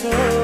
so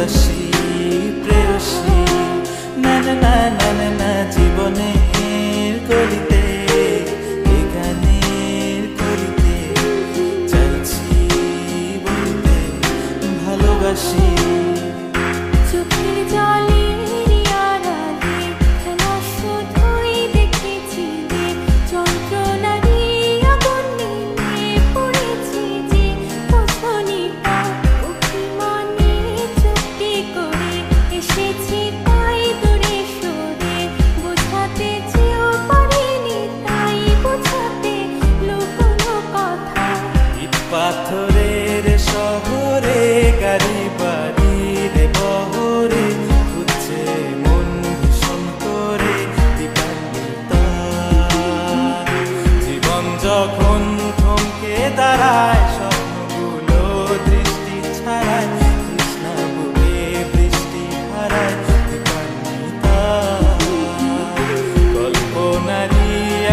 ভালোবাসি প্রেয়সী, না না না না না না, জীবনের করিতে গানের করিতে চাইছি বলতে ভালোবাসি। শহরের শহরে গাড়ি বাড়ির বহরে উঠছে মন ভীষণ জীবন যখন থমকে দাঁড়ায় স্বপ্নগুলো দৃষ্টি ছাড়ায় কৃষ্ণা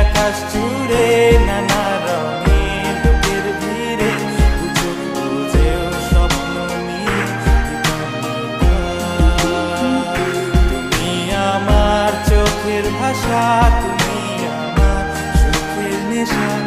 আকাশ নেশা তুমি আমার সুখের নেশা